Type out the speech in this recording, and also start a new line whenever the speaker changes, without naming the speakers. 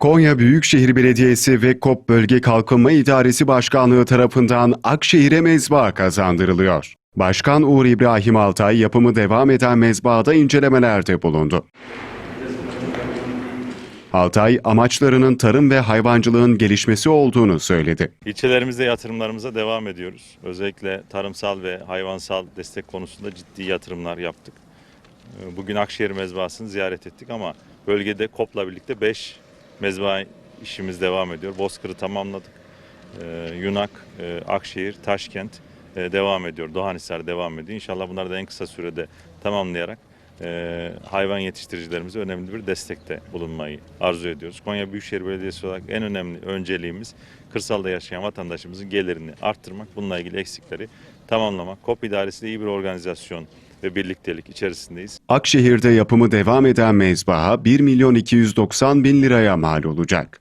Konya Büyükşehir Belediyesi ve KOP Bölge Kalkınma İdaresi Başkanlığı tarafından Akşehir'e mezba kazandırılıyor. Başkan Uğur İbrahim Altay yapımı devam eden mezbahada incelemelerde bulundu. Altay, amaçlarının tarım ve hayvancılığın gelişmesi olduğunu söyledi.
İlçelerimizde yatırımlarımıza devam ediyoruz. Özellikle tarımsal ve hayvansal destek konusunda ciddi yatırımlar yaptık. Ee, Bugün Akşehir mezbahasını ziyaret ettik ama bölgede KOP'la birlikte 5 mezbaha işimiz devam ediyor. Bozkır'ı tamamladık. Ee, Yunak, e, Akşehir, Taşkent e, devam ediyor. Doğanhisar devam ediyor. İnşallah bunları da en kısa sürede tamamlayarak e, hayvan yetiştiricilerimize önemli bir destekte bulunmayı arzu ediyoruz. Konya Büyükşehir Belediyesi olarak en önemli önceliğimiz kırsalda yaşayan vatandaşımızın gelirini arttırmak, bununla ilgili eksikleri tamamlamak. KOP idaresi iyi bir organizasyon ve birliktelik içerisindeyiz.
Akşehir'de yapımı devam eden mezbaha 1 milyon 290 bin liraya mal olacak.